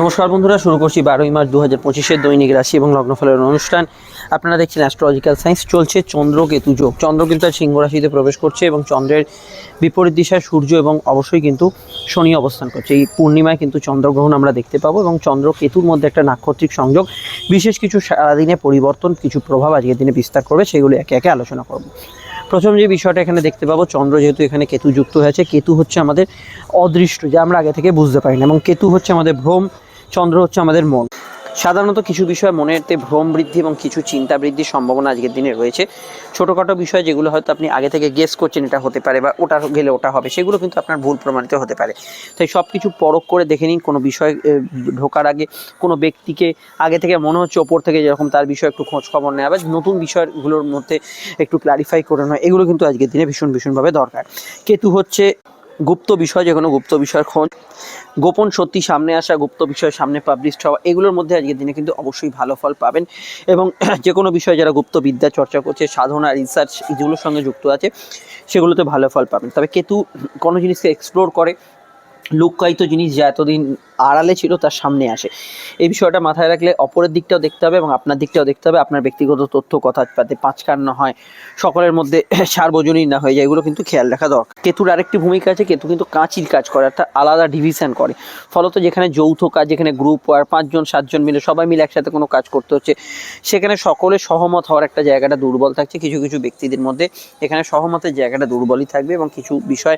নমস্কার বন্ধুরা, শুরু করছি বারোই মার্চ দু হাজার পঁচিশের দৈনিক রাশি এবং লগ্নফলের অনুষ্ঠান। আপনারা দেখছেন অ্যাস্ট্রোলজিক্যাল সায়েন্স চলছে চন্দ্র কেতু যোগ। চন্দ্র কিন্তু আর সিংহ রাশিতে প্রবেশ করছে এবং চন্দ্রের বিপরীত দিশায় সূর্য এবং অবশ্যই কিন্তু শনি অবস্থান করছে। এই পূর্ণিমায় কিন্তু চন্দ্রগ্রহণ আমরা দেখতে পাবো এবং চন্দ্র কেতুর মধ্যে একটা নাক্ষত্রিক সংযোগ, বিশেষ কিছু সারাদিনে পরিবর্তন, কিছু প্রভাব আজকের দিনে বিস্তার করবে, সেগুলো একে একে আলোচনা করব। প্রথম যে বিষয়টা এখানে দেখতে পাবো, চন্দ্র যেহেতু এখানে কেতু যুক্ত হয়েছে, কেতু হচ্ছে আমাদের অদৃষ্ট, যা আমরা আগে থেকে বুঝতে পারি না এবং কেতু হচ্ছে আমাদের ভ্রম চন্দ্র হচ্ছে আমাদের মন। সাধারণত কিছু বিষয় মনেতে ভ্রম বৃদ্ধি এবং কিছু চিন্তা বৃদ্ধির সম্ভাবনা আজকের দিনে রয়েছে। ছোটোখাটো বিষয় যেগুলো হয়তো আপনি আগে থেকে গেস করছেন এটা হতে পারে বা ওটা গেলে ওটা হবে, সেগুলো কিন্তু আপনার ভুল প্রমাণিত হতে পারে। তাই সব কিছু পরখ করে দেখে নিন কোনো বিষয় ঢোকার আগে কোনো ব্যক্তিকে আগে থেকে মনে হচ্ছে ওপর থেকে যেরকম তার বিষয়ে একটু খোঁজ খবর নেওয়া বা নতুন বিষয়গুলোর মধ্যে একটু ক্লারিফাই করে নেওয়া, এগুলো কিন্তু আজকের দিনে ভীষণ ভীষণভাবে দরকার। কেতু হচ্ছে গুপ্ত বিষয় যে কোনো গুপ্ত বিষয়ের খোঁজ, গোপন সত্যি সামনে আসা, গুপ্ত বিষয় সামনে পাবলিশ হওয়া, এগুলোর মধ্যে আজকের দিনে কিন্তু অবশ্যই ভালো ফল পাবেন। এবং যে কোনো বিষয়ে যারা গুপ্ত বিদ্যা চর্চা করছে, সাধনা রিসার্চ এগুলোর সঙ্গে যুক্ত আছে, সেগুলোতে ভালো ফল পাবেন। তবে কেতু কোনো জিনিসকে এক্সপ্লোর করে, লুকায়িত জিনিস যা এতদিন আড়ালে ছিল, তার সামনে আসে। এই বিষয়টা মাথায় রাখলে অপরের দিকটাও দেখতে হবে এবং আপনার দিকটাও দেখতে হবে। আপনার ব্যক্তিগত তথ্য, কথা পাতে পাঁচকার না হয়। সকলের মধ্যে সার্বজনীন না হয়ে যায়, এগুলো কিন্তু খেয়াল রাখা দরকার। কেতুর আরেকটি ভূমিকা আছে, কেতু কিন্তু কাঁচির কাজ করে একটা আলাদা ডিভিশন করে। ফলত যেখানে যৌথ কাজ, যেখানে গ্রুপ আর পাঁচজন, সাতজন মিলে সবাই মিলে একসাথে কোনো কাজ করতে হচ্ছে। সেখানে সকলে সহমত হওয়ার একটা জায়গাটা দুর্বল থাকছে। কিছু কিছু ব্যক্তিদের মধ্যে এখানে সহমতের জায়গাটা দুর্বলই থাকবে এবং কিছু বিষয়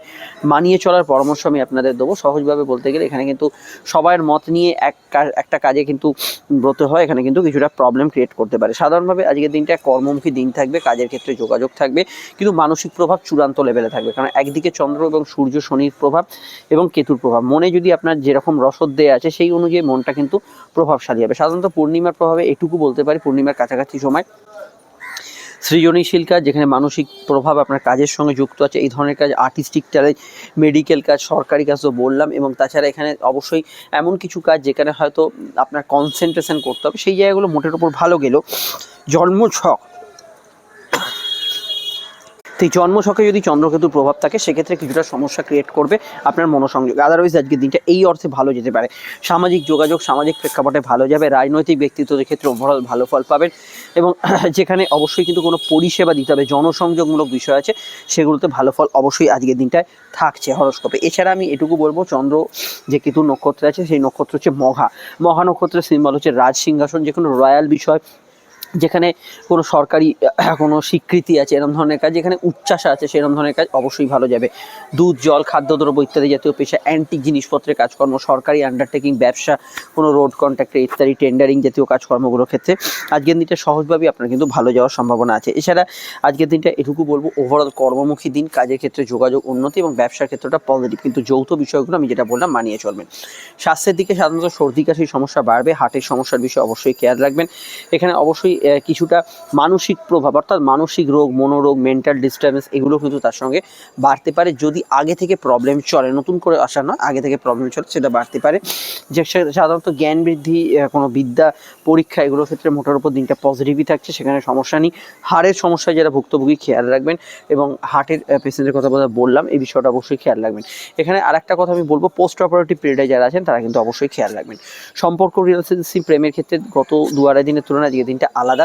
মানিয়ে চলার পরামর্শ আমি আপনাদের দেবো। সহজভাবে বলতে গেলে এখানে কিন্তু সবার মত নিয়ে এক একটা কাজে কিন্তু ব্রত হয়, এখানে কিন্তু কিছুটা প্রবলেম ক্রিয়েট করতে পারে। সাধারণভাবে আজকের দিনটা কর্মমুখী দিন থাকবে, কাজের ক্ষেত্রে যোগাযোগ থাকবে, কিন্তু মানসিক প্রভাব চূড়ান্ত লেভেলে থাকবে। কারণ একদিকে চন্দ্র এবং সূর্য শনির প্রভাব এবং কেতুর প্রভাব। মনে যদি আপনার যেরকম রসদ দেয়া আছে, সেই অনুযায়ী মনটা কিন্তু প্রভাবশালী হবে সাধারণত পূর্ণিমার প্রভাবে এটুকু বলতে পারি, পূর্ণিমার কাছাকাছি সময় সৃজনশীল কাজ, যেখানে মানসিক প্রভাব আপনার কাজের সঙ্গে যুক্ত আছে, এই ধরনের কাজ আর্টিস্টিক ট্যালেন্ট মেডিকেল কাজ, সরকারি কাজ তো বললাম, এবং তাছাড়া এখানে অবশ্যই এমন কিছু কাজ যেখানে হয়তো আপনার কনসেন্ট্রেশন করতে হবে, সেই জায়গাগুলো মোটের উপর ভালো গেলেও জন্মছক তো এই জন্মছকে যদি চন্দ্রকেতুর প্রভাব থাকে, সেক্ষেত্রে কিছুটা সমস্যা ক্রিয়েট করবে আপনার মনোসংযোগ। আদারওয়াইজ আজকের দিনটা এই অর্থে ভালো যেতে পারে। সামাজিক যোগাযোগ, সামাজিক প্রেক্ষাপটে ভালো যাবে, রাজনৈতিক ব্যক্তিত্বের ক্ষেত্রে ওভারঅল ভালো ফল পাবেন এবং যেখানে অবশ্যই কিন্তু কোনো পরিষেবা দিতে হবে, জনসংযোগমূলক বিষয় আছে, সেগুলোতে ভালো ফল অবশ্যই আজকের দিনটায় থাকছে হরস্কোপে। এছাড়া আমি এটুকু বলব, চন্দ্র যে কেতু নক্ষত্র আছে, সেই নক্ষত্র হচ্ছে মঘা মহা নক্ষত্রের সিম্বল হচ্ছে রাজ সিংহাসন যে কোনো রয়্যাল বিষয় যেখানে কোনো সরকারি কোনো স্বীকৃতি আছে এরকম ধরনের কাজ, যেখানে উচ্চাসা আছে সেরকম ধরনের কাজ অবশ্যই ভালো যাবে। দুধ, জল, খাদ্যদ্রব্য ইত্যাদি জাতীয় পেশা অ্যান্টিক জিনিসপত্রের কাজকর্ম, সরকারি আন্ডারটেকিং ব্যবসা, কোনো রোড কন্ট্রাক্টর ইত্যাদি টেন্ডারিং জাতীয় কাজকর্মগুলোর ক্ষেত্রে আজকের দিনটা সহজভাবেই আপনার কিন্তু ভালো যাওয়ার সম্ভাবনা আছে। এছাড়া আজকের দিনটা এটুকু বলব ওভারঅল কর্মমুখী দিন, কাজের ক্ষেত্রে যোগাযোগ উন্নতি এবং ব্যবসার ক্ষেত্রটা পজিটিভ কিন্তু যৌথ বিষয়গুলো আমি যেটা বললাম মানিয়ে চলবেন। স্বাস্থ্যের দিকে সাধারণত সর্দি, কাশির সমস্যা বাড়বে, হার্টের সমস্যার বিষয়ে অবশ্যই কেয়ার রাখবেন। এখানে অবশ্যই কিছুটা মানসিক প্রভাব, অর্থাৎ মানসিক রোগ, মনোরোগ মেন্টাল ডিস্টারবেন্স এগুলো কিন্তু তার সঙ্গে বাড়তে পারে যদি আগে থেকে প্রবলেম চলে। নতুন করে আসা নয়, আগে থেকে প্রবলেম চলে, সেটা বাড়তে পারে। যে সাধারণত জ্ঞান বৃদ্ধি কোনো বিদ্যা পরীক্ষা, এগুলোর ক্ষেত্রে মোটার উপর দিনটা পজিটিভই থাকছে, সেখানে সমস্যা নেই। হাড়ের সমস্যায় যারা ভুক্তভোগী, খেয়াল রাখবেন এবং হার্টের পেশেন্টের কথা বললাম, এই বিষয়টা অবশ্যই খেয়াল রাখবেন। এখানে আরেকটা কথা আমি বলব পোস্ট অপারেটিভ পিরিয়ডে যারা আছেন, তারা কিন্তু অবশ্যই খেয়াল রাখবেন। সম্পর্ক রিলেশনশিপ প্রেমের ক্ষেত্রে গত দু আড়াই দিনের তুলনায় দিনটা আলাদা।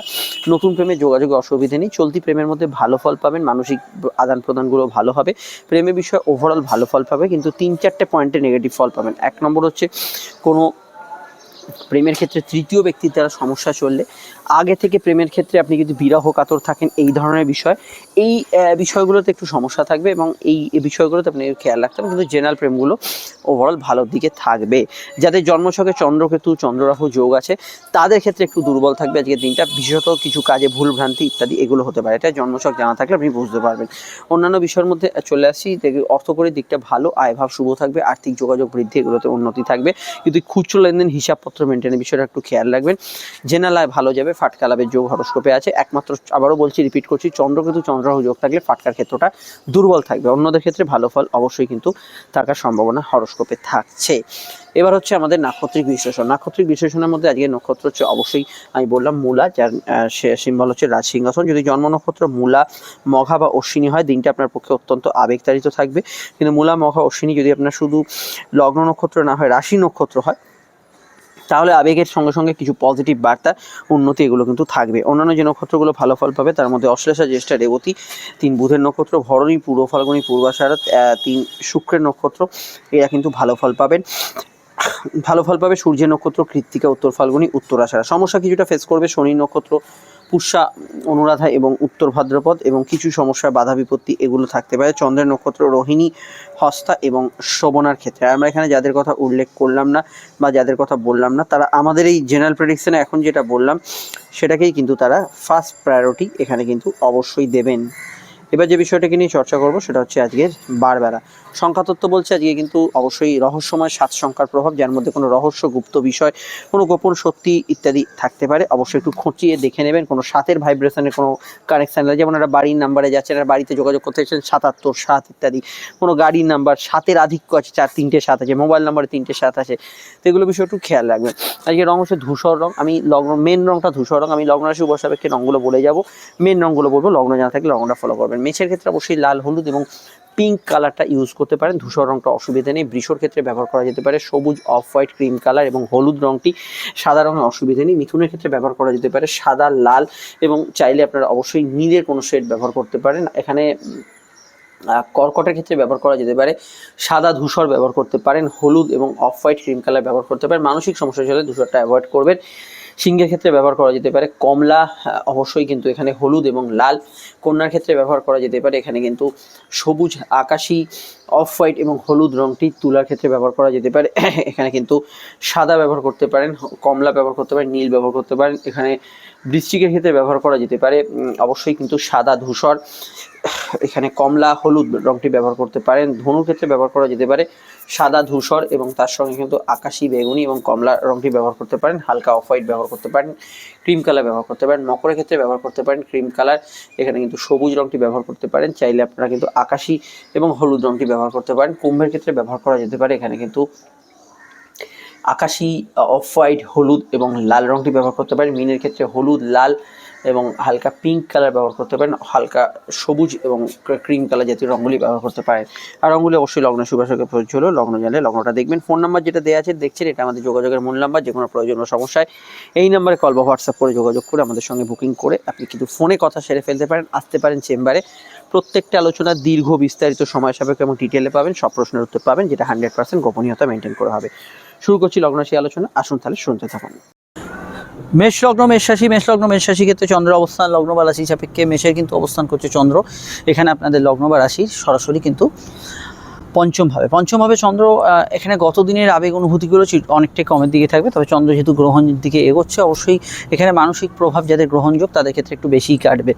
নতুন প্রেমে যোগাযোগে অসুবিধে নেই। চলতি প্রেমের মধ্যে ভালো ফল পাবেন, মানসিক আদান প্রদানগুলো ভালো হবে। প্রেমের বিষয়ে ওভারঅল ভালো ফল পাবে, কিন্তু তিন চারটে পয়েন্টে নেগেটিভ ফল পাবেন। এক নম্বর হচ্ছে কোনো প্রেমের ক্ষেত্রে তৃতীয় ব্যক্তির দ্বারা সমস্যা চললে, আগে থেকে প্রেমের ক্ষেত্রে আপনি যদি বিরহ কাতর থাকেন, এই ধরনের বিষয়, এই বিষয়গুলোতে একটু সমস্যা থাকবে এবং এই বিষয়গুলোতে আপনি খেয়াল রাখতে হবে। কিন্তু জেনারেল প্রেমগুলো ওভারঅল ভালোর দিকে থাকবে। যাদের জন্মছকে চন্দ্রকেতু, চন্দ্ররাহু যোগ আছে, তাদের ক্ষেত্রে একটু দুর্বল থাকবে আজকের দিনটা। বিশেষত কিছু কাজে ভুল ভ্রান্তি ইত্যাদি, এগুলো হতে পারে। এটা জন্মছক জানা থাকলে আপনি বুঝতে পারবেন। অন্যান্য বিষয়ের মধ্যে চলে আসছি দেখি অর্থকরীর দিকটা ভালো, আয়ভাব শুভ থাকবে, আর্থিক যোগাযোগ বৃদ্ধি, এগুলোতে উন্নতি থাকবে। কিন্তু খুচরো লেনদেন হিসাবপত্র মেনটেনের বিষয়টা একটু খেয়াল রাখবেন। জেনারেল আয় ভালো যাবে, ফাটকা লাভের যোগ হরস্কোপে আছে। একমাত্র আবারও বলছি রিপিট করছি, চন্দ্রকেতু চন্দ্রাহু যোগ থাকলে ফাটকার ক্ষেত্রটা দুর্বল থাকবে। অন্যদের ক্ষেত্রে ভালো ফল অবশ্যই কিন্তু থাকার সম্ভাবনা হরস্কোপে থাকছে। এবার হচ্ছে আমাদের নাক্ষত্রিক বিশ্লেষণ। নাক্ষত্রিক বিশ্লেষণের মধ্যে আজকে নক্ষত্র হচ্ছে অবশ্যই আমি বললাম মূলা, যার সিম্বল হচ্ছে রাজ সিংহাসন যদি জন্ম নক্ষত্র মূলা, মঘা বা অশ্বিনী হয়, দিনটা আপনার পক্ষে অত্যন্ত আবেগতাড়িত থাকবে। কিন্তু মূলা, মঘা, অশ্বিনী যদি আপনার শুধু লগ্ন নক্ষত্র না হয়, রাশি নক্ষত্র হয় তাহলে আবেগের সঙ্গে সঙ্গে কিছু পজিটিভ বার্তা উন্নতি এগুলো কিন্তু থাকবে। অন্যান্য যে নক্ষত্রগুলো ভালো ফল পাবে, তার মধ্যে অশ্লেষা জ্যেষ্ঠা, রেবতী, তিন বুধের নক্ষত্র, ভরণী পূর্ব ফাল্গুনী পূর্বাষাঢ় তিন শুক্রের নক্ষত্র, এরা কিন্তু ভালো ফল পাবেন। ভালো ফল পাবে সূর্যের নক্ষত্র, কৃত্তিকা, উত্তর ফাল্গুনী, উত্তর আষাঢ়। সমস্যা কিছুটা ফেস করবে শনি নক্ষত্র, পুষ্যা, অনুরাধা এবং উত্তর ভাদ্রপদ এবং কিছু সমস্যার বাধা, বিপত্তি এগুলো থাকতে পারে চন্দ্রের নক্ষত্র, রোহিণী, হস্তা এবং শোভনার ক্ষেত্রে। আমরা এখানে যাদের কথা উল্লেখ করলাম না বা যাদের কথা বললাম না, তারা আমাদের এই জেনারেল প্রেডিকশনে এখন যেটা বললাম, সেটাকেই কিন্তু তারা ফার্স্ট প্রায়োরিটি এখানে কিন্তু অবশ্যই দেবেন। এবার যে বিষয়টাকে নিয়ে চর্চা করব সেটা হচ্ছে আজকের বারবেলা সংখ্যাতত্ত্ব বলছে আজকে কিন্তু অবশ্যই রহস্যময় সাত সংখ্যার প্রভাব, যার মধ্যে কোনো রহস্য গুপ্ত বিষয়, কোনো গোপন সত্যি ইত্যাদি থাকতে পারে। অবশ্যই একটু খোঁচিয়ে দেখে নেবেন। কোনো সাতের ভাইব্রেশনের কোনো কানেকশান যেমন একটা বাড়ির নাম্বারে যাচ্ছেন আর বাড়িতে যোগাযোগ করতে চাইছেন সাতাত্তর সাত ইত্যাদি। কোনো গাড়ির নাম্বার সাতের আধিক্য আছে, চার, তিনটে, সাত আছে। মোবাইল নাম্বারে তিনটে, সাত আছে। তো এগুলো বিষয় একটু খেয়াল রাখবেন। আজকে রং হচ্ছে ধূসর রং। আমি লগ্ন মেন রংটা ধূসর রং। আমি লগ্ন রাশি উপসাপেক্ষে রঙগুলো বলে যাব। মেন রঙগুলো বলব। লগ্ন জানা থাকলে লগ্নটা ফলো করবেন। মেছের ক্ষেত্রে অবশ্যই লাল, হলুদ এবং পিঙ্ক কালারটা ইউজ করতে পারেন। ধূসর রঙটা অসুবিধা নেই। বৃষর ক্ষেত্রে ব্যবহার করা যেতে পারে। সবুজ অফ হোয়াইট ক্রিম কালার এবং হলুদ রঙটি সাদা রঙের অসুবিধা নেই। মিথুনের ক্ষেত্রে ব্যবহার করা যেতে পারে সাদা, লাল এবং চাইলে আপনারা অবশ্যই নীলের কোনো শেড ব্যবহার করতে পারেন। এখানে কর্কটের ক্ষেত্রে ব্যবহার করা যেতে পারে। সাদা ধূসর ব্যবহার করতে পারেন। হলুদ এবং অফ হোয়াইট ক্রিম কালার ব্যবহার করতে পারেন। মানসিক সমস্যা হলে ধূসরটা অ্যাভয়েড করবেন। সিংহের ক্ষেত্রে ব্যবহার করা যেতে পারে, কমলা অবশ্যই কিন্তু এখানে হলুদ এবং লাল। কন্যার ক্ষেত্রে ব্যবহার করা যেতে পারে, এখানে কিন্তু সবুজ আকাশি অফ হোয়াইট এবং হলুদ রংটি তুলার ক্ষেত্রে ব্যবহার করা যেতে পারে। এখানে কিন্তু সাদা ব্যবহার করতে পারেন, কমলা ব্যবহার করতে পারেন, নীল ব্যবহার করতে পারেন। এখানে বৃশ্চিকের ক্ষেত্রে ব্যবহার করা যেতে পারে অবশ্যই কিন্তু সাদা ধূসর। এখানে কমলা, হলুদ রঙটি ব্যবহার করতে পারেন, ধনুর ক্ষেত্রে ব্যবহার করা যেতে পারে। সাদা ধূসর এবং তার সঙ্গে কিন্তু আকাশি বেগুনি এবং কমলা রঙটি ব্যবহার করতে পারেন, হালকা অফ হোয়াইট ব্যবহার করতে পারেন, ক্রিম কালার ব্যবহার করতে পারেন, মকরের ক্ষেত্রে ব্যবহার করতে পারেন ক্রিম কালার, এখানে কিন্তু সবুজ রঙটি ব্যবহার করতে পারেন, চাইলে আপনারা কিন্তু আকাশি এবং হলুদ রঙটি ব্যবহার করতে পারেন, কুম্ভের ক্ষেত্রে ব্যবহার করা যেতে পারে, এখানে কিন্তু আকাশি, অফ হোয়াইট, হলুদ এবং লাল রঙটি ব্যবহার করতে পারেন, মিনের ক্ষেত্রে হলুদ, লাল এবং হালকা পিঙ্ক কালার ব্যবহার করতে পারেন, হালকা সবুজ এবং ক্রিম কালার জাতীয় রঙগুলি ব্যবহার করতে পারেন। আর রঙগুলি অবশ্যই লগ্ন সুবাসকে প্রযোজ্য হলো। লগ্ন জানলে লগ্নটা দেখবেন। ফোন নাম্বার যেটা দেওয়া আছে, দেখছেন, এটা আমাদের যোগাযোগের মূল নাম্বার, যে কোনো প্রয়োজন বা সমস্যায়, এই নাম্বারে কল বা হোয়াটসঅ্যাপ করে যোগাযোগ করে আমাদের সঙ্গে বুকিং করে আপনি কিন্তু ফোনে কথা সেরে ফেলতে পারেন, আসতে পারেন চেম্বারে। প্রত্যেকটা আলোচনা দীর্ঘ, বিস্তারিত, সময় সাপেক্ষ এবং ডিটেলে পাবেন, সব প্রশ্নের উত্তর পাবেন, যেটা হান্ড্রেড পার্সেন্ট গোপনীয়তা মেনটেন করা হবে। শুরু করছি লগ্নরাশি আলোচনা। আসুন তাহলে শুনতে থাকুন। মেষ লগ্ন মেষ রাশি মেষ লগ্ন মেষ ক্ষেত্রে চন্দ্র অবস্থান, লগ্ন বা রাশি সাপেক্ষে মেষের কিন্তু অবস্থান করছে চন্দ্র। এখানে আপনাদের লগ্ন বা রাশির সরাসরি কিন্তু পঞ্চমভাবে। পঞ্চমভাবে চন্দ্র এখানে গত দিনের আবেগ অনুভূতিগুলো অনেকটাই কমের দিকে থাকবে, তবে চন্দ্র যেহেতু গ্রহণের দিকে এগোচ্ছে, অবশ্যই এখানে মানসিক প্রভাব যাদের গ্রহণযোগ তাদের ক্ষেত্রে একটু বেশিই কাটবে।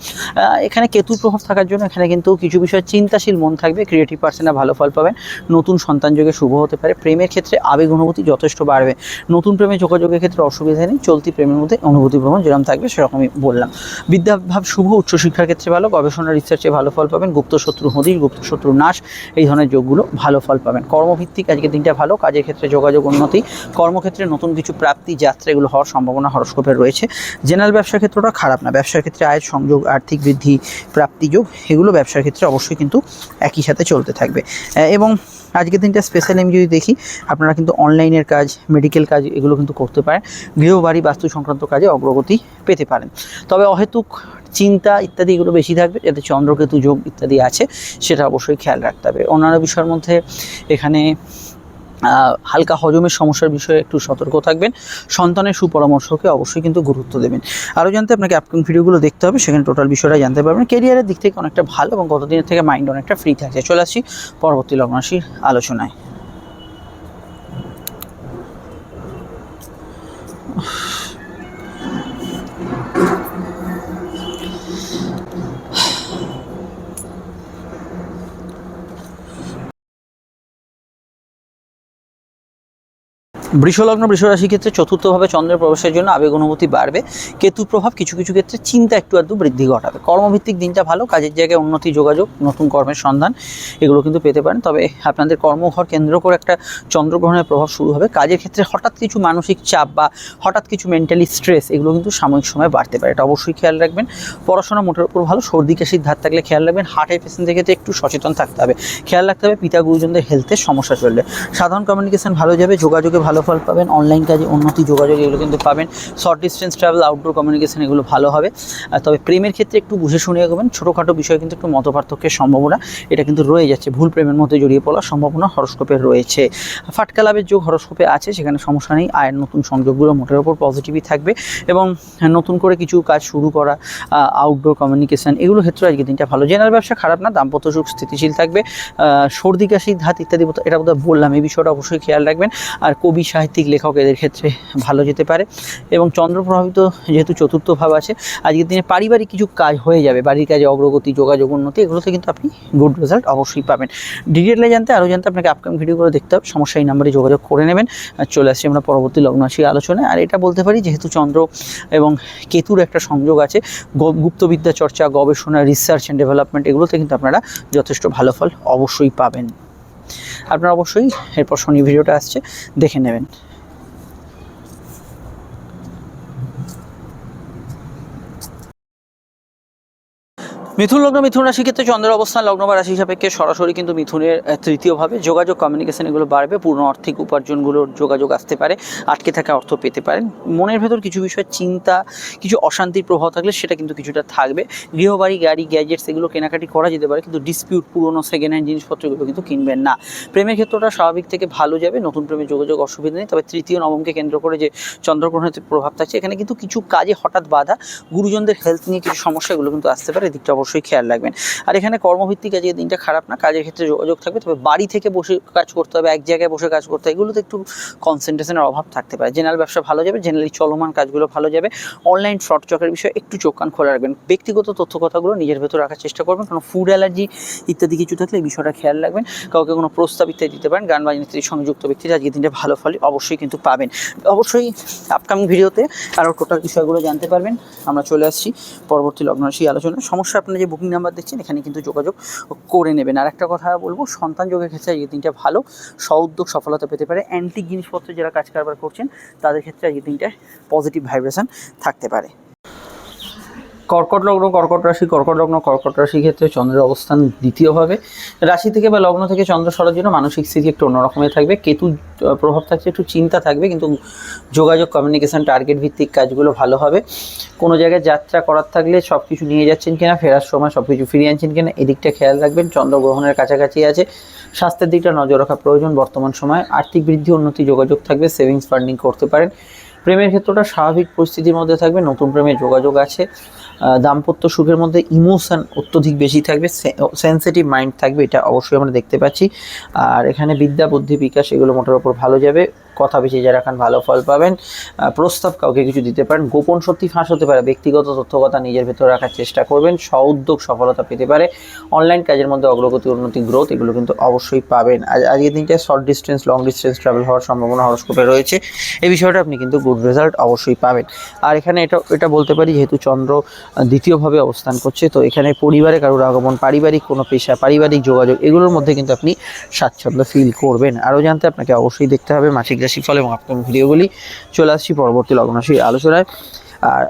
এখানে কেতুর প্রভাব থাকার জন্য এখানে কিন্তু কিছু বিষয়ে চিন্তাশীল মন থাকবে ক্রিয়েটিভ পার্সনরা ভালো ফল পাবেন, নতুন সন্তান যোগে শুভ হতে পারে, প্রেমের ক্ষেত্রে আবেগ অনুভূতি যথেষ্ট বাড়বে, নতুন প্রেমে যোগাযোগের ক্ষেত্রে অসুবিধা নেই, চলতি প্রেমের মধ্যে অনুভূতি ভ্রমণ যেরকম থাকবে সেরকমই বললাম। বিদ্যাভাব শুভ, উচ্চশিক্ষার ক্ষেত্রে ভালো, গবেষণা রিসার্চে ভালো ফল পাবেন গুপ্ত শত্রু হদিশ গুপ্ত নাশ, এই ধরনের যোগগুলো ভালো ফল পাবেন। কর্মভিত্তিক আজকে দিনটা ভালো, কাজের ক্ষেত্রে যোগাযোগ উন্নতি, কর্মক্ষেত্রে নতুন কিছু প্রাপ্তি যাত্রা এগুলো হওয়ার সম্ভাবনা হরস্কোপের রয়েছে। জেনারেল ব্যবসার ক্ষেত্রটা খারাপ না, ব্যবসার ক্ষেত্রে আয়ের সংযোগ, আর্থিক বৃদ্ধি প্রাপ্তিযোগ এগুলো ব্যবসার ক্ষেত্রে অবশ্যই কিন্তু একই সাথে চলতে থাকবে। এবং আজকের দিনটা স্পেশালি আমি যদি দেখি, আপনারা কিন্তু অনলাইনের কাজ মেডিকেল কাজ এগুলো কিন্তু করতে পারেন। গৃহবাড়ি বাস্তু সংক্রান্ত কাজে অগ্রগতি পেতে পারেন। তবে অহেতুক চিন্তা ইত্যাদি এগুলো বেশি থাকবে, যাতে চন্দ্রকেতু যোগ ইত্যাদি আছে, সেটা অবশ্যই খেয়াল রাখতে হবে। অন্যান্য বিষয়ের মধ্যে এখানে হালকা হজমের সমস্যার বিষয়ে একটু সতর্ক থাকবেন। সন্তানের সুপরামর্শকে অবশ্যই কিন্তু গুরুত্ব দেবেন। আরও জানতে আপনাকে আপকামিং ভিডিওগুলো দেখতে হবে, সেখানে টোটাল বিষয়টা জানতে পারবেন। কেরিয়ারের দিক থেকে অনেকটা ভালো এবং গতদিনের থেকে মাইন্ড অনেকটা ফ্রি থাকছে। চলে আসি পরবর্তী লগ্নরাশির আলোচনায়। বৃষলগ্ন বৃষরাশি ক্ষেত্রে চতুর্থভাবে চন্দ্রের প্রবেশের জন্য আবেগ অনুভূতি বাড়বে। কেতু প্রভাব কিছু কিছু ক্ষেত্রে চিন্তা একটু আধটু বৃদ্ধি ঘটাবে। কর্মভিত্তিক দিনটা ভালো, কাজের জায়গায় উন্নতি, যোগাযোগ, নতুন কর্মের সন্ধান, এগুলো কিন্তু পেতে পারেন। তবে আপনাদের কর্মঘর কেন্দ্র করে একটা চন্দ্রগ্রহণের প্রভাব শুরু হবে। কাজের ক্ষেত্রে হঠাৎ কিছু মানসিক চাপ বা হঠাৎ কিছু মেন্টালি স্ট্রেস এগুলো কিন্তু সাময়িক সময় বাড়তে পারে। এটা অবশ্যই খেয়াল রাখবেন। পড়াশোনা মোটের উপর ভালো, সর্দি কাশির ধার থাকলে খেয়াল রাখবেন। হার্টের পেশেন্টের ক্ষেত্রে একটু সচেতন থাকতে হবে। খেয়াল রাখতে হবে, পিতা গুরুজনদের হেলথের সমস্যা চললে। সাধারণ কমিউনিকেশন ভালো যাবে, যোগাযোগে ভালো ফল পাবেন অনলাইন কাজে উন্নতি, যোগাযোগ, এগুলো কিন্তু পাবেন। Short distance travel outdoor communication এগুলো ভালো হবে। তবে প্রেমের ক্ষেত্রে একটু বুঝে শুনে এগোবেন ছোটোখাটো বিষয়ে কিন্তু একটু মত পার্থক্যের সম্ভাবনা, এটা কিন্তু রয়ে যাচ্ছে। ভুল প্রেমের মধ্যে জড়িয়ে পড়ার সম্ভাবনা হরস্কোপে রয়েছে। ফাটকা লাভের যোগ হরস্কোপে আছে, সেখানে সমস্যা নেই। আয়ের নতুন সংযোগগুলো মোটের ওপর পজিটিভই থাকবে এবং নতুন করে কিছু কাজ শুরু করা আউটডোর কমিউনিকেশান এগুলো ক্ষেত্রে আজকে দিনটা ভালো। জেনারেল ব্যবসা খারাপ না, দাম্পত্য সুখ স্থিতিশীল থাকবে। সর্দি, কাশি ধাত ইত্যাদি, এটা বোধহয় বললাম, এই বিষয়টা অবশ্যই খেয়াল রাখবেন। আর কবি সাহিত্যিক লেখক এদের ক্ষেত্রে ভালো যেতে পারে। এবং চন্দ্র প্রভাবিত যেহেতু চতুর্থ ভাব আছে, আজকের দিনে পারিবারিক কিছু কাজ হয়ে যাবে। বাড়ির কাজে অগ্রগতি, যোগাযোগ উন্নতি এগুলোতে কিন্তু আপনি গুড রেজাল্ট অবশ্যই পাবেন। ডিটেলে জানতে আরও জানতে আপনাকে আপকামিং ভিডিওগুলো দেখতে হবে। সমস্যা এই নাম্বারে যোগাযোগ করে নেবেন। আর চলে আসছি আমরা পরবর্তী লগ্নাশী আলোচনায়। আর এটা বলতে পারি, যেহেতু চন্দ্র এবং কেতুর একটা সংযোগ আছে গুপ্তবিদ্যা চর্চা, গবেষণা রিসার্চ অ্যান্ড ডেভেলপমেন্ট এগুলোতে কিন্তু আপনারা যথেষ্ট ভালো ফল অবশ্যই পাবেন। আপনারা অবশ্যই এরপর শনি ভিডিওটা আসছে দেখে নেবেন। মিথুন লগ্ন, মিথুন রাশি ক্ষেত্রে চন্দ্রের অবস্থান লগ্ন বা রাশি সাপেক্ষে সরাসরি কিন্তু মিথুনের তৃতীয়ভাবে যোগাযোগ কমিউনিকেশন এগুলো বাড়বে, পূর্ণ আর্থিক উপার্জনগুলোর যোগাযোগ আসতে পারে, আটকে থাকা অর্থ পেতে পারেন। মনের ভেতর কিছু বিষয়ে, চিন্তা, কিছু অশান্তির প্রভাব থাকলে সেটা কিন্তু কিছুটা থাকবে। গৃহবাড়ি, গাড়ি গ্যাজেটস এগুলো কেনাকাটি করা যেতে পারে, কিন্তু ডিসপিউট পুরনো সেকেন্ড হ্যান্ড জিনিসপত্রগুলো কিন্তু কিনবেন না। প্রেমের ক্ষেত্রটা স্বাভাবিক থেকে ভালো যাবে, নতুন প্রেমে যোগাযোগ অসুবিধা নেই, তবে তৃতীয় নবমকে কেন্দ্র করে যে চন্দ্রগ্রহণের প্রভাব থাকছে, এখানে কিন্তু কিছু কাজে হঠাৎ বাধা, গুরুজনদের হেলথ নিয়ে কিছু সমস্যাগুলো কিন্তু আসতে পারে, এদিকটা অবশ্যই খেয়াল রাখবেন। আর এখানে কর্মভিত্তিক এই দিনটা খারাপ না, কাজের ক্ষেত্রে যোগাযোগ থাকবে, তবে বাড়ি থেকে বসে কাজ করতে হবে, এক জায়গায় বসে কাজ করতে হবে, এগুলোতে একটু কনসেন্ট্রেশনের অভাব থাকতে পারে। জেনারেল ব্যবসা ভালো যাবে জেনারেলি চলমান কাজগুলো ভালো যাবে। অনলাইন ফ্রড চকের বিষয়ে একটু চোখ কান খোলা রাখবেন। ব্যক্তিগত তথ্য কথাগুলো নিজের ভেতর রাখার চেষ্টা করবেন, কারণ ফুড অ্যালার্জি ইত্যাদি কিছু থাকলে এই বিষয়টা খেয়াল রাখবেন। কাউকে কোনো প্রস্তাব ইত্যাদি দিতে পারেন, গান বাজনা ইত্যাদির সঙ্গে যুক্ত ব্যক্তিরা আজকে দিনটা ভালো ফলে অবশ্যই কিন্তু পাবেন। অবশ্যই আপকামিং ভিডিওতে আরও টোটাল বিষয়গুলো জানতে পারবেন। আমরা চলে আসছি পরবর্তী লগ্নরাশি আলোচনা সমস্যা যে বুকিং নাম্বার দেখছেন, এখানে কিন্তু যোগাযোগ করে নেবেন। আর একটা কথা বলব, সন্তান যোগের ক্ষেত্রে আজকের দিনটা ভালো। সউদ্যোগ সফলতা পেতে পারে। অ্যান্টিক জিনিসপত্র যারা কাজ কারবার করছেন, তাদের ক্ষেত্রে এই দিনটা পজিটিভ ভাইব্রেশন থাকতে পারে। কর্কট লগ্ন, কর্কট রাশি, কর্কট লগ্ন, কর্কট রাশি ক্ষেত্রে চন্দ্রের অবস্থান দ্বিতীয়ভাবে। রাশি থেকে বা লগ্ন থেকে চন্দ্র সরার জন্য মানসিক স্থিতি একটু অন্যরকমের থাকবে। কেতু প্রভাব থাকছে, একটু চিন্তা থাকবে, কিন্তু যোগাযোগ কমিউনিকেশন টার্গেট ভিত্তিক কাজগুলো ভালো হবে। কোনো জায়গায় যাত্রা করার থাকলে সব কিছু নিয়ে যাচ্ছেন কিনা, ফেরার সময় সব কিছু ফিরিয়ে আনছেন কিনা, এদিকটা খেয়াল রাখবেন। চন্দ্রগ্রহণের কাছাকাছি আছে। স্বাস্থ্যের দিকটা নজর রাখা প্রয়োজন বর্তমান সময়ে। আর্থিক বৃদ্ধি, উন্নতি, যোগাযোগ থাকবে সেভিংস ফান্ডিং করতে পারেন। প্রেমের ক্ষেত্রটা স্বাভাবিক পরিস্থিতির মধ্যে থাকবে, নতুন প্রেমের যোগাযোগ আছে। দাম্পত্য সুখের মধ্যে ইমোশন অত্যধিক বেশি থাকবে সেন্সিটিভ মাইন্ড থাকবে, এটা অবশ্যই আমরা দেখতে পাচ্ছি। আর এখানে বিদ্যা, বুদ্ধি, বিকাশ, এগুলো মোটার ওপর ভালো যাবে। কথা বেশি যারা রাখান ভালো ফল পাবেন প্রস্তাব কাউকে কিছু দিতে পারেন, গোপন সত্যি ফাঁস হতে পারে, ব্যক্তিগত তথ্য কথা নিজের ভেতর রাখার চেষ্টা করবেন স্বউদ্যোগ সফলতা পেতে পারে অনলাইন কাজের মধ্যে অগ্রগতি, উন্নতি গ্রোথ এগুলো কিন্তু অবশ্যই পাবেন। আজ, আজকের দিনটা short distance long distance travel হওয়ার সম্ভাবনা হরস্কোপে রয়েছে। এই বিষয়টা আপনি কিন্তু গুড রেজাল্ট অবশ্যই পাবেন। আর এখানে এটা এটা বলতে পারি, যেহেতু চন্দ্র দ্বিতীয়ভাবে অবস্থান করছে, তো এখানে পরিবারে কারোর আগমন, পারিবারিক কোনো পেশা, পারিবারিক যোগাযোগ, এগুলোর মধ্যে কিন্তু আপনি স্বাচ্ছন্দ্য ফিল করবেন। আরও জানতে আপনাকে অবশ্যই দেখতে হবে, মাসিক রাশি ফল এবং আপনার ভিডিওগুলি চলে আসছি পরবর্তী লগ্নরাশি আলোচনায়। আর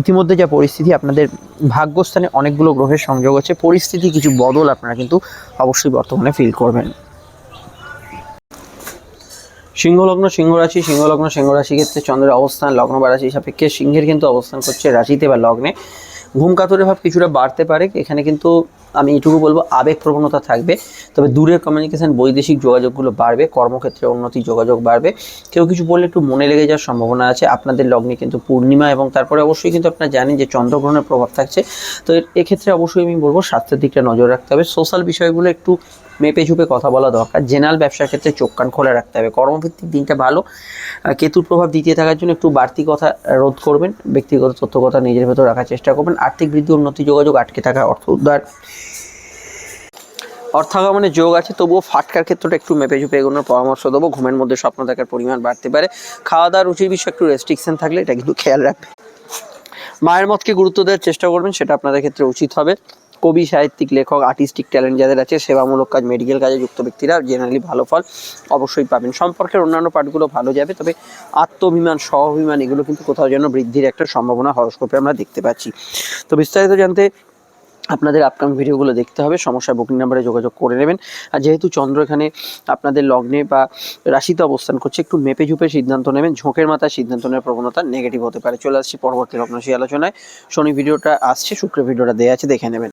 ইতিমধ্যে যা পরিস্থিতি, আপনাদের ভাগ্যস্থানে অনেকগুলো গ্রহের সংযোগ আছে। পরিস্থিতি কিছু বদল আপনারা কিন্তু অবশ্যই বর্তমানে ফিল করবেন। সিংহলগ্ন সিংহ রাশি সিংহলগ্ন সিংহ রাশি ক্ষেত্রে চন্দ্রের অবস্থান, লগ্ন বা রাশি সাপেক্ষে সিংহের কিন্তু অবস্থান করছে রাশিতে বা লগ্নে। ঘুম ভাব কিছুটা বাড়তে পারে, এখানে কিন্তু আমি এটুকু বলব, আবেগ প্রবণতা থাকবে, তবে দূরের কমিউনিকেশন বৈদেশিক যোগাযোগগুলো বাড়বে, কর্মক্ষেত্রে উন্নতি, যোগাযোগ বাড়বে। কেউ কিছু বললে একটু মনে লেগে যাওয়ার সম্ভাবনা আছে, আপনাদের লগ্নে কিন্তু পূর্ণিমা এবং তারপরে অবশ্যই কিন্তু আপনারা জানেন যে চন্দ্রগ্রহণের প্রভাব থাকছে। তো এক্ষেত্রে অবশ্যই আমি বলব, স্বাস্থ্যের দিকটা নজর রাখতে হবে। সোশ্যাল বিষয়গুলো একটু মেপে ঝুপে কথা বলা দরকার। জেনারেল ব্যবসার ক্ষেত্রে চোখ কান খোলা রাখতে হবে। কর্মভিত্তিক দিনটা ভালো। কেতুর প্রভাব দ্বিতীয় থাকার জন্য একটু বাড়তি কথা রোধ করবেন। ব্যক্তিগত তথ্য কথা নিজের ভেতর রাখার চেষ্টা করবেন। আর্থিক বৃদ্ধি, উন্নতি, যোগাযোগ, আটকে থাকা অর্থ উদ্ধার। অর্থাগমনের যোগ আছে, তবুও ফাটকার ক্ষেত্রটা একটু মেপে ঝুপে এগোনোর পরামর্শ দেবো। ঘুমের মধ্যে স্বপ্ন দেখার পরিমাণ বাড়তে পারে। খাওয়া দাওয়ার রুচির বিষয়ে একটু রেস্ট্রিকশন থাকলে এটা কিন্তু খেয়াল রাখবে মায়ের মতকে গুরুত্ব দেওয়ার চেষ্টা করবেন, সেটা আপনাদের ক্ষেত্রে উচিত হবে। কবি, সাহিত্যিক, লেখক আর্টিস্টিক ট্যালেন্ট যাদের আছে, সেবামূলক কাজ মেডিকেল কাজে যুক্ত ব্যক্তিরা জেনারেলি ভালো ফল অবশ্যই পাবেন। সম্পর্কের অন্যান্য পাঠগুলো ভালো যাবে, তবে আত্মাভিমান স্ব এগুলো কিন্তু কোথাও যেন বৃদ্ধির একটা সম্ভাবনা হরস্কোপে আমরা দেখতে পাচ্ছি। তো বিস্তারিত জানতে আপনাদের আপকামিং ভিডিওগুলো দেখতে হবে। সমস্যা বুকিং নাম্বারে যোগাযোগ করে নেবেন। আর যেহেতু চন্দ্র এখানে আপনাদের লগ্নে বা রাশিতে অবস্থান করছে, একটু মেপে ঝুপে সিদ্ধান্ত নেবেন। ঝোঁকের মাথায় সিদ্ধান্ত নেওয়ার প্রবণতা নেগেটিভ হতে পারে। চলে আসছি পরবর্তী লগ্ন সেই আলোচনায়। শনি ভিডিওটা আসছে, শুক্র ভিডিওটা দেওয়া আছে, দেখে নেবেন।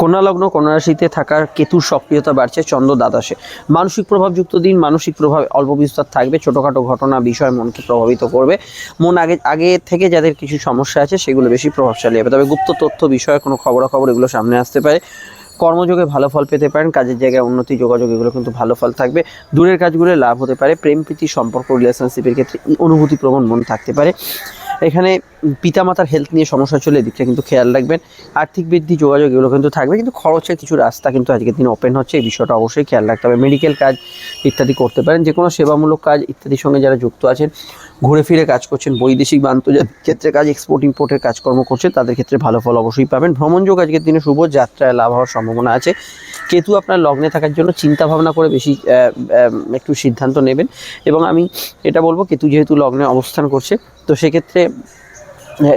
কন্যা লগ্ন কন্যা রাশিতে থাকার কেতুর সক্রিয়তা বাড়ছে চন্দ্র দ্বাদশে। মানসিক প্রভাবযুক্ত দিন, মানসিক প্রভাব অল্প বিস্তার থাকবে, ছোটোখাটো ঘটনা বিষয় মনকে প্রভাবিত করবে। মন আগে আগে থেকে যাদের কিছু সমস্যা আছে, সেগুলো বেশি প্রভাবশালী হবে। তবে গুপ্ত তথ্য বিষয়ে কোনো খবরাখবর এগুলো সামনে আসতে পারে। কর্মযোগে ভালো ফল পেতে পারেন, কাজের জায়গায় উন্নতি, যোগাযোগ, এগুলো কিন্তু ভালো ফল থাকবে। দূরের কাজগুলো লাভ হতে পারে, প্রেম, প্রীতি, সম্পর্ক রিলেশনশিপের ক্ষেত্রে অনুভূতি প্রবণ মন থাকতে পারে। এখানে পিতামাতার হেলথ নিয়ে সমস্যা চলে এদিকটা কিন্তু খেয়াল রাখবেন। আর্থিক বৃদ্ধি, যোগাযোগ এগুলো কিন্তু থাকবে, কিন্তু খরচের কিছু রাস্তা কিন্তু আজকের দিন ওপেন হচ্ছে, এই বিষয়টা অবশ্যই খেয়াল রাখতে হবে। মেডিকেল কাজ ইত্যাদি করতে পারেন যে কোনো সেবামূলক কাজ ইত্যাদির সঙ্গে যারা যুক্ত আছেন ঘুরে ফিরে কাজ করছেন, বৈদেশিক বা আন্তর্জাতিক ক্ষেত্রে কাজ এক্সপোর্ট ইম্পোর্টের কাজকর্ম করছে তাদের ক্ষেত্রে ভালো ফল অবশ্যই পাবেন। ভ্রমণযোগ আজকের দিনে শুভ, যাত্রায় লাভ হওয়ার সম্ভাবনা আছে। কেতু আপনার লগ্নে থাকার জন্য চিন্তা ভাবনা করে বেশি একটু সিদ্ধান্ত নেবেন। এবং আমি এটা বলব, কেতু যেহেতু লগ্নে অবস্থান করছে, তো সেক্ষেত্রে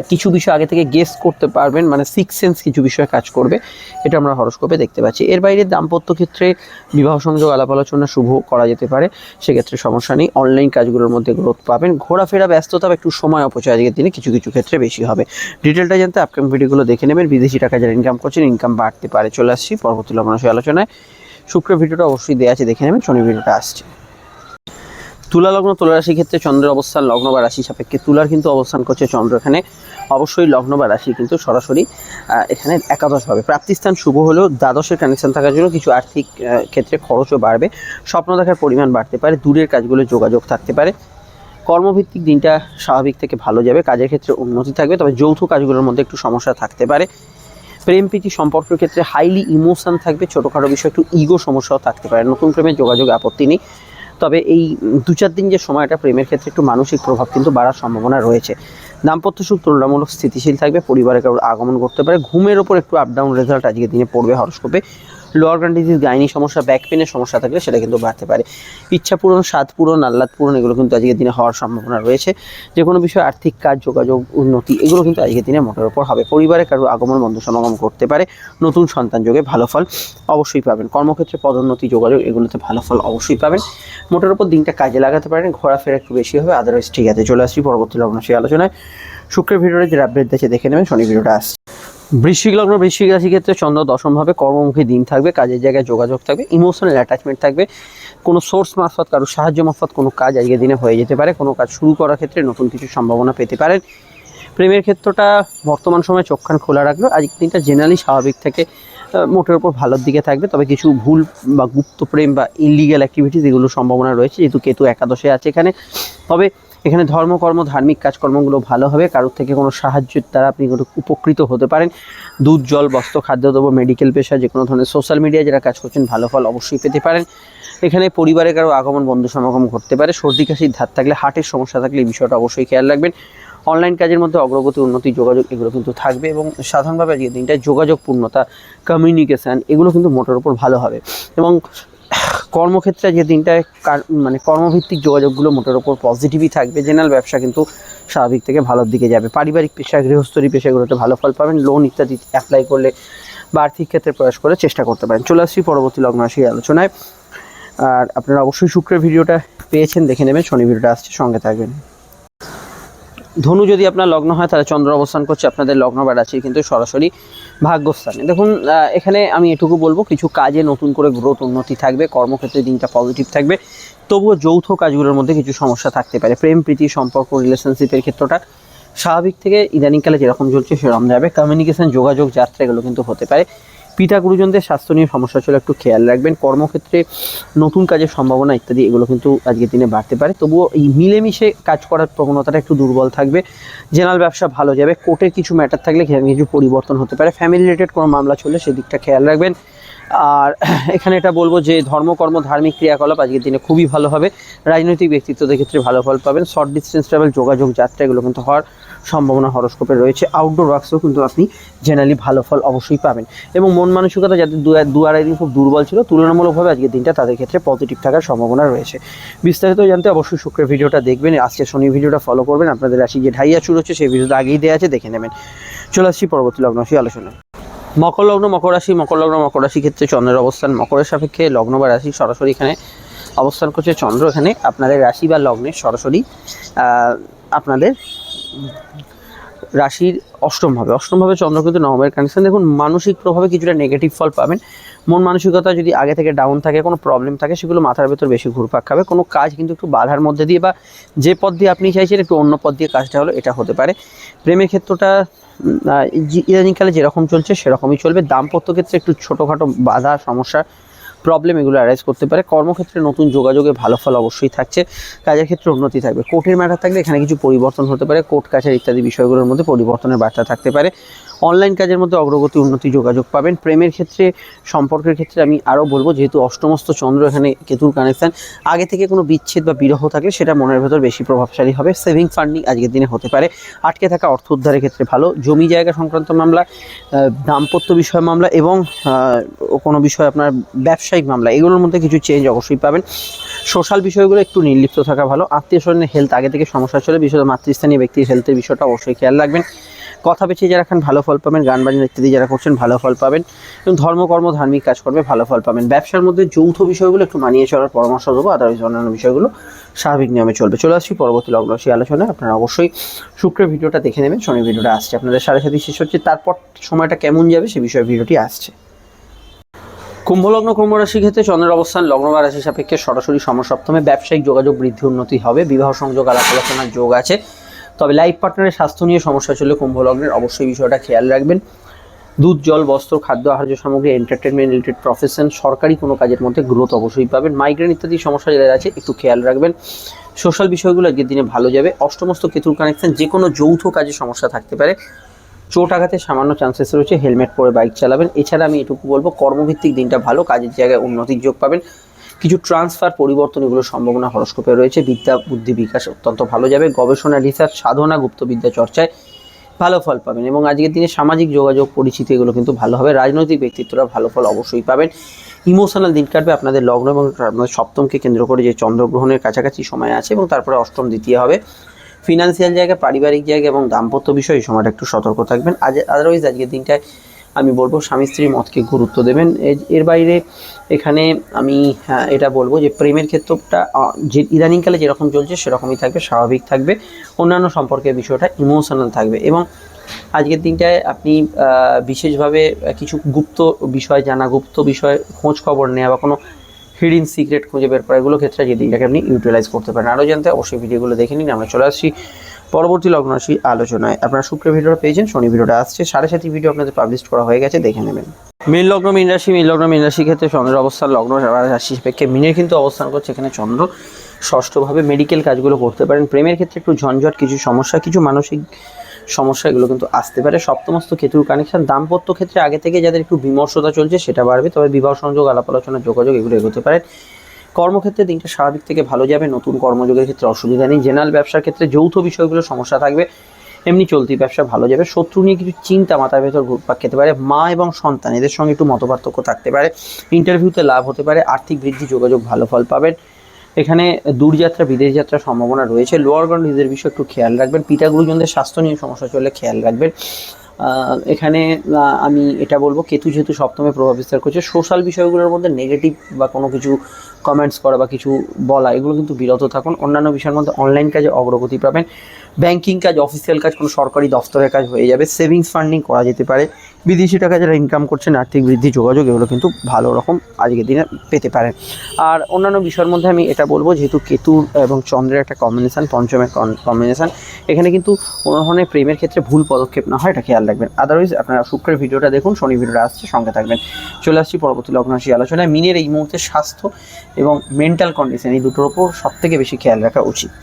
কিছু বিষয় আগে থেকে গেস করতে পারবেন মানে সিক্স সেন্স কিছু বিষয়ে কাজ করবে, এটা আমরা হরস্কোপে দেখতে পাচ্ছি। এর বাইরে দাম্পত্য ক্ষেত্রে বিবাহ সংযোগ, আলাপ আলোচনা শুভ করা যেতে পারে, সেক্ষেত্রে সমস্যা নেই। অনলাইন কাজগুলোর মধ্যে গ্রোথ পাবেন। ঘোরাফেরা, ব্যস্ততা একটু সময় অপচয় আজকের দিনে কিছু কিছু ক্ষেত্রে বেশি হবে। ডিটেলটা জানতে আপকামিং ভিডিওগুলো দেখে নেবেন। বিদেশি টাকা যারা ইনকাম করছেন ইনকাম বাড়তে পারে। চলে আসছি পরবর্তী লগ্নশী আলোচনায়। শুক্র ভিডিওটা অবশ্যই দেওয়া আছে, দেখে নেবেন। শনি ভিডিওটা আসছে। তুলা লগ্ন, তুলা রাশির ক্ষেত্রে চন্দ্রের অবস্থান, লগ্ন বা রাশি সাপেক্ষে তুলার কিন্তু অবস্থান করছে চন্দ্র এখানে। অবশ্যই লগ্ন বা রাশি কিন্তু সরাসরি এখানে একাদশ হবে। প্রাপ্তিস্থান শুভ হলেও দ্বাদশের কানেকশন থাকার জন্য কিছু আর্থিক ক্ষেত্রে খরচও বাড়বে। স্বপ্ন দেখার পরিমাণ বাড়তে পারে। দূরের কাজগুলো যোগাযোগ থাকতে পারে। কর্মভিত্তিক দিনটা স্বাভাবিক থেকে ভালো যাবে। কাজের ক্ষেত্রে উন্নতি থাকবে, তবে যৌথ কাজগুলোর মধ্যে একটু সমস্যা থাকতে পারে। প্রেম, প্রীতি, সম্পর্কের ক্ষেত্রে হাইলি ইমোশন থাকবে। ছোটোখাটো বিষয় একটু ইগো সমস্যাও থাকতে পারে। নতুন প্রেমের যোগাযোগ আপত্তি নেই। তবে এই দু চার দিন যে সময়টা প্রেমের ক্ষেত্রে একটু মানসিক প্রভাব কিন্তু বাড়ার সম্ভাবনা রয়েছে। দাম্পত্য সুখ তুলনামূলক স্থিতিশীল থাকবে পরিবারের কারোর আগমন করতে পারে, ঘুমের ওপর একটু আপ ডাউন রেজাল্ট আজকের দিনে পড়বে হরস্কোপে লোয়ার গ্রান্ড ডিজিজ গাইনি সমস্যা ব্যাক পেনের সমস্যা থাকলে সেটা কিন্তু বাড়তে পারে। ইচ্ছা পূরণ, স্বাদ পূরণ, আহ্লাদ পূরণ, এগুলো কিন্তু আজকের দিনে হওয়ার সম্ভাবনা রয়েছে। যে কোনো বিষয়ে আর্থিক কাজ, যোগাযোগ, উন্নতি, এগুলো কিন্তু আজকের দিনে মোটের ওপর হবে। পরিবারে কারও আগমন, বন্ধু সমাগম করতে পারে। নতুন সন্তান যোগে ভালো ফল অবশ্যই পাবেন। কর্মক্ষেত্রে পদোন্নতি, যোগাযোগ এগুলোতে ভালো ফল অবশ্যই পাবেন। মোটের ওপর দিনটা কাজে লাগাতে পারেন। ঘোরাফেরা একটু বেশি হবে আদারওয়াইজ ঠিক আছে। চলে আসছি পরবর্তী লগ্ন সেই আলোচনায়। শুক্রের ভিডিওটা যে আপডেট দিয়েছে, দেখে নেবেন। শনি ভিডিওটা আসছে। বৃশ্চিক লগ্ন, বৃশ্চিক রাশি ক্ষেত্রে চন্দ্র দশমভাবে কর্মমুখী দিন থাকবে, কাজের জায়গায় যোগাযোগ থাকবে ইমোশনাল অ্যাটাচমেন্ট থাকবে, কোনো সোর্স মারফত কারও সাহায্য মারফত কোনো কাজ আজকের দিনে হয়ে যেতে পারে, কোনো কাজ শুরু করার ক্ষেত্রে নতুন কিছু সম্ভাবনা পেতে পারেন। প্রেমের ক্ষেত্রটা বর্তমান সময়ে চোখখান খোলা রাখল আজকের দিনটা জেনারেলি স্বাভাবিক থেকে মোটের ওপর ভালোর দিকে থাকবে, তবে কিছু ভুল বা গুপ্ত প্রেম বা ইলিগ্যাল অ্যাক্টিভিটিস এগুলোর সম্ভাবনা রয়েছে, যেহেতু কেতু একাদশে আছে এখানে। তবে এখানে ধর্মকর্ম ধার্মিক কাজকর্মগুলো ভালো হবে। কারোর থেকে কোনো সাহায্যের দ্বারা আপনি কোনো উপকৃত হতে পারেন। দুধ, জল, বস্ত্র খাদ্যদ্রব্য মেডিকেল পেশা, যে কোনো ধরনের সোশ্যাল মিডিয়ায় যারা কাজ করছেন, ভালো ফল অবশ্যই পেতে পারেন। এখানে পরিবারে কারও আগমন, বন্ধু সমাগম ঘটতে পারে। সর্দি কাশির ধার থাকলে, হার্টের সমস্যা থাকলে এই বিষয়টা অবশ্যই খেয়াল রাখবেন। অনলাইন কাজের মধ্যে অগ্রগতি, উন্নতি, যোগাযোগ এগুলো কিন্তু থাকবে এবং সাধারণভাবে আজকের দিনটায় যোগাযোগ পূর্ণতা কমিউনিকেশান এগুলো কিন্তু মোটের উপর ভালো হবে। এবং কর্মক্ষেত্রে যে দিনটায় মানে কর্মভিত্তিক যোগাযোগগুলো মোটের ওপর পজিটিভই থাকবে। জেনারেল ব্যবসা কিন্তু স্বাভাবিক থেকে ভালোর দিকে যাবে। পারিবারিক পেশা গৃহস্থলী পেশাগুলোতে ভালো ফল পাবেন। লোন ইত্যাদি অ্যাপ্লাই করলে বা আর্থিক ক্ষেত্রে প্রয়াস করে চেষ্টা করতে পারেন। চলে আসছি পরবর্তী লগ্ন রাশি আলোচনায়। আর আপনারা অবশ্যই শুক্রের ভিডিওটা পেয়েছেন, দেখে নেবেন। শনি ভিডিওটা আসছে, সঙ্গে থাকবেন। ধনু যদি আপনার লগ্ন হয়, তাহলে চন্দ্র অবস্থান করছে। আপনাদের লগ্ন বেড়াচ্ছে, কিন্তু সরাসরি ভাগ্যস্থানে। দেখুন এখানে আমি এটুকু বলব, কিছু কাজে নতুন করে গ্রোথ উন্নতি থাকবে, কর্মক্ষেত্রে দিনটা পজিটিভ থাকবে। তবুও যৌথ কাজগুলোর মধ্যে কিছু সমস্যা থাকতে পারে। প্রেম, প্রীতি, সম্পর্ক রিলেশনশিপের ক্ষেত্রটা স্বাভাবিক থেকে ইদানিংকালে যেরকম চলছে, সেরকম যাবে। কমিউনিকেশন যোগাযোগ যাত্রা এগুলো কিন্তু হতে পারে। পিতা গুরুজনদের স্বাস্থ্য নিয়ে সমস্যা ছিল, একটু খেয়াল রাখবেন। কর্মক্ষেত্রে নতুন কাজের সম্ভাবনা ইত্যাদি, এগুলো কিন্তু আজকের দিনে বাড়তে পারে। তবুও এই মিলেমিশে কাজ করার প্রবণতাটা একটু দুর্বল থাকবে। জেনারেল ব্যবসা ভালো যাবে। কোর্টের কিছু ম্যাটার থাকলে কিছু পরিবর্তন হতে পারে। ফ্যামিলি রিলেটেড কোনো মামলা চললে সেদিকটা খেয়াল রাখবেন। আর এখানে এটা বলব যে ধর্মকর্ম ধার্মিক ক্রিয়াকলাপ আজকের দিনে খুবই ভালো হবে। রাজনৈতিক ব্যক্তিত্বদের ক্ষেত্রে ভালো ফল পাবেন। শর্ট ডিস্টেন্স ট্রাভেল যোগাযোগ, যাত্রা, এগুলো কিন্তু হওয়ার সম্ভাবনা হরস্কোপে রয়েছে। আউটডোর ওয়ার্কসও কিন্তু আপনি জেনারেলি ভালো ফল অবশ্যই পাবেন। এবং মন মানসিকতা যাদের দু আড়াই দিন খুব দুর্বল ছিল, তুলনামূলকভাবে আজকের দিনটা তাদের ক্ষেত্রে পজিটিভ থাকার সম্ভাবনা রয়েছে। বিস্তারিত জানতে অবশ্যই শুক্রের ভিডিওটা দেখবেন। আজকে শনি ভিডিওটা ফলো করবেন। আপনাদের রাশি যে ঢাইয়া শুরু হচ্ছে, সেই ভিডিওটা আগেই দেওয়া আছে, দেখে নেবেন। চলে আসছি পরবর্তী লগ্নশী আলোচনায়। মকর লগ্ন, মকর রাশি, মকর লগ্ন, মকর রাশি ক্ষেত্রে চন্দ্রের অবস্থান, মকরের সাপেক্ষে লগ্ন বা রাশি সরাসরি এখানে অবস্থান করছে। চন্দ্র এখানে আপনাদের রাশি বা লগ্নে সরাসরি আপনাদের রাশির অষ্টমভাবে অষ্টমভাবে চন্দ্র কিন্তু নবমের কানেকশন দেখুন, মানসিক প্রভাবে কিছুটা নেগেটিভ ফল পাবেন। মন মানসিকতা যদি আগে থেকে ডাউন থাকে, কোনো প্রবলেম থাকে, সেগুলো মাথার ভেতর বেশি ঘুরপাক খাবে। কোনো কাজ কিন্তু একটু বাধার মধ্যে দিয়ে বা যে পথ দিয়ে আপনি চাইছেন, একটু অন্য পথ দিয়ে কাজটা হলো এটা হতে পারে। প্রেমের ক্ষেত্রটা ইদানিংকালে যেরকম চলছে, সেরকমই চলবে। দাম্পত্য ক্ষেত্রে একটু ছোটোখাটো বাধা, সমস্যা প্রবলেম এগুলো অ্যারাইজ করতে পারে। কর্মক্ষেত্রে নতুন যোগাযোগে ভালো ফল অবশ্যই থাকছে। কাজের ক্ষেত্রে উন্নতি থাকবে। কোর্টের ম্যাটার থাকলে এখানে কিছু পরিবর্তন হতে পারে। কোর্ট, কাছারি ইত্যাদি বিষয়গুলোর মধ্যে পরিবর্তনের বার্তা থাকতে পারে। অনলাইন কাজের মধ্যে অগ্রগতি, উন্নতি, যোগাযোগ পাবেন। প্রেমের ক্ষেত্রে, সম্পর্কের ক্ষেত্রে আমি আরও বলব, যেহেতু অষ্টমস্ত চন্দ্র এখানে কেতুর কানেকশান আগে থেকে কোনো বিচ্ছেদ বা বিরহ থাকলে সেটা মনের ভেতর বেশি প্রভাবশালী হবে। সেভিং ফান্ডিং আজকের দিনে হতে পারে। আটকে থাকা অর্থ উদ্ধারের ক্ষেত্রে ভালো। জমি জায়গা সংক্রান্ত মামলা দাম্পত্য বিষয় মামলা এবং কোনো বিষয় আপনার ব্যবসায়িক মামলা, এগুলোর মধ্যে কিছু চেঞ্জ অবশ্যই পাবেন। সোশ্যাল বিষয়গুলো একটু নির্লিপ্ত থাকা ভালো। আত্মীয় স্বজনের হেলথ আগে থেকে সমস্যা চলে, বিশেষত মাতৃস্থানীয় ব্যক্তির হেলথের বিষয়টা অবশ্যই খেয়াল রাখবেন। কথা বেছে যারা খান ভালো ফল পাবেন, গান বাজনা ইত্যাদি যারা করছেন, ভালো ফল পাবেন। এবং ধর্মকর্ম, ধার্মিক কাজ করবে, ভালো ফল পাবেন। ব্যবসার মধ্যে যৌথ বিষয়গুলো একটু মানিয়ে চলার পরামর্শ দেবো আদারওয়াইজ অন্যান্য বিষয়গুলো স্বাভাবিক নিয়মে চলবে। চলে আসছি পরবর্তী লগ্ন রাশি আলোচনায়। আপনারা অবশ্যই শুক্রের ভিডিওটা দেখে নেবেন শনি ভিডিওটা আসছে। আপনাদের সাড়ে সাথে শেষ হচ্ছে, তারপর সময়টা কেমন যাবে সে বিষয়ে ভিডিওটি আসছে। কুম্ভলগ্ন কুম্ভ রাশি ক্ষেত্রে চন্দ্রের অবস্থান, লগ্ন বা রাশি সাপেক্ষে সরাসরি সমসপ্তমে ব্যবসায়িক যোগাযোগ বৃদ্ধি উন্নতি হবে, বিবাহ সংযোগ আলাপ আলোচনার যোগ আছে। তবে লাইফ পার্টনারের স্বাস্থ্য নিয়ে সমস্যা চললে কুম্ভলগ্নের অবশ্যই বিষয়টা খেয়াল রাখবেন। দুধ, জল, বস্ত্র, খাদ্য, আহার্য সামগ্রী এন্টারটেনমেন্ট রিলেটেড প্রফেশন সরকারি কোনো কাজের মধ্যে গ্রোথ অবশ্যই পাবেন। মাইগ্রেন ইত্যাদি সমস্যা যাদের আছে, একটু খেয়াল রাখবেন। সোশ্যাল বিষয়গুলো আজকের দিনে ভালো যাবে। অষ্টমস্ত কেতুর কানেকশন যে কোনো যৌথ কাজে সমস্যা থাকতে পারে। চোট আঘাতে সামান্য চান্সেস রয়েছে হেলমেট পরে বাইক চালাবেন। এছাড়া আমি এটুকু বলব, কর্মভিত্তিক দিনটা ভালো, কাজের জায়গায় উন্নতির যোগ পাবেন। কিছু ট্রান্সফার পরিবর্তন এগুলো সম্ভাবনা হরস্কোপে রয়েছে। বিদ্যা, বুদ্ধি বিকাশ অত্যন্ত ভালো যাবে। গবেষণা রিসার্চ সাধনা, গুপ্তবিদ্যা চর্চায় ভালো ফল পাবেন এবং আজকের দিনে সামাজিক যোগাযোগ, পরিচিতি এগুলো কিন্তু ভালো হবে। রাজনৈতিক ব্যক্তিত্বরা ভালো ফল অবশ্যই পাবেন। ইমোশনাল দিন কাটবে আপনাদের লগ্ন এবং সপ্তমকে কেন্দ্র করে যে চন্দ্রগ্রহণের কাছাকাছি সময় আছে এবং তারপরে অষ্টম দ্বিতীয় হবে। ফিনান্সিয়াল জায়গা, পারিবারিক জায়গা এবং দাম্পত্য বিষয়ে সময়টা একটু সতর্ক থাকবেন। আজ আদারওয়াইজ আজকের দিনটায় আমি বলব স্বামী স্ত্রীর মতকে গুরুত্ব দেবেন। এর- বাইরে এখানে আমি হ্যাঁ, এটা বলব যে প্রেমের ক্ষেত্রটা যে ইদানিংকালে যেরকম চলছে সেরকমই থাকবে স্বাভাবিক থাকবে। অন্যান্য সম্পর্কের বিষয়টা ইমোশনাল থাকবে এবং আজকের দিনটায় আপনি বিশেষভাবে কিছু গুপ্ত বিষয় জানা গুপ্ত বিষয় খোঁজ খবর নেওয়া বা কোনো হিডিন সিক্রেট খুঁজে বের করা এগুলো ক্ষেত্রে যে দিনটাকে আপনি ইউটিলাইজ করতে পারেন। আরও জানতে অবশ্যই ভিডিওগুলো দেখে নিন। আমরা চলে আসছি পরবর্তী লগ্ন রাশি আলোচনায় আপনারা শুক্রের ভিডিওটা পেয়েছেন, শনি ভিডিওটা আসছে, সাড়ে সাতটি ভিডিও আপনাদের পাবলিশ করা হয়ে গেছে, দেখে নেবেন। মীন লগ্ন, মীন রাশি, মীন লগ্ন, মীন রাশি ক্ষেত্রে চন্দ্রের অবস্থান, লগ্ন রাশি সাপেক্ষে মিনের কিন্তু অবস্থান করছে, এখানে চন্দ্র ষষ্ঠভাবে মেডিকেল কাজগুলো করতে পারেন। প্রেমের ক্ষেত্রে একটু ঝঞ্ঝট, কিছু সমস্যা, কিছু মানসিক সমস্যা, এগুলো কিন্তু আসতে পারে। সপ্তমস্ত কেতুর কানেকশন দাম্পত্য ক্ষেত্রে আগে থেকে যাদের একটু বিমর্ষতা চলছে, সেটা বাড়বে। তবে বিবাহ সংযোগ, আলাপ আলোচনা, যোগাযোগ, এগুলো এগোতে পারে কর্মক্ষেত্রে দিনটা স্বাভাবিক থেকে ভালো যাবে, নতুন কর্মযোগের ক্ষেত্রে অসুবিধা নেই জেনারেল ব্যবসার ক্ষেত্রে যৌথ বিষয়গুলো সমস্যা থাকবে, এমনি চলতি ব্যবসা ভালো যাবে, শত্রু নিয়ে কিছু চিন্তা মাথার ভেতর ঘুরপাক খেতে পারে, মা এবং সন্তান, এদের সঙ্গে একটু মতপার্থক্য থাকতে পারে ইন্টারভিউতে লাভ হতে পারে, আর্থিক বৃদ্ধি, যোগাযোগ ভালো ফল পাবেন। এখানে দূরযাত্রা, বিদেশ যাত্রার সম্ভাবনা রয়েছে লোয়ার গ্রাউন্ড নিজের বিষয়ে একটু খেয়াল রাখবেন পিতা গুরুজনদের স্বাস্থ্য নিয়ে সমস্যা চললে খেয়াল রাখবেন। এখানে আমি এটা বলব, কেতু যেহেতু সপ্তমে প্রভাব বিস্তার করছে, সোশ্যাল বিষয়গুলোর মধ্যে নেগেটিভ বা কোনো কিছু কমেন্টস করা বা কিছু বলা, এগুলো কিন্তু বিরত থাকুন। অন্যান্য বিষয়ের মধ্যে অনলাইন কাজে অগ্রগতি পাবেন। ব্যাংকিং কাজ অফিসিয়াল কাজ, কোনো সরকারি দফতরের কাজ হয়ে যাবে। সেভিংস ফান্ডিং করা যেতে পারে। বিদেশি টাকা যারা ইনকাম করছেন, আর্থিক বৃদ্ধি, যোগাযোগ, এগুলো কিন্তু ভালো রকম আজকের দিনে পেতে পারেন। আর অন্যান্য বিষয়ের মধ্যে আমি এটা বলব, যেহেতু কেতু এবং চন্দ্রের একটা কম্বিনেশান পঞ্চমের কম্বিনেশান এখানে কিন্তু কোনো ধরনের প্রেমের ক্ষেত্রে ভুল পদক্ষেপ না হয়, এটা খেয়াল রাখবেন। আদারওয়াইজ আপনারা শুক্রের ভিডিওটা দেখুন, শনি ভিডিওটা আসছে, সঙ্গে থাকবেন। চলে আসছি পরবর্তী লগ্নাশী আলোচনায়। মিনের এই মুহূর্তে স্বাস্থ্য এবং মেন্টাল কন্ডিশন এই দুটোর ওপর সব থেকে বেশি খেয়াল রাখা উচিত।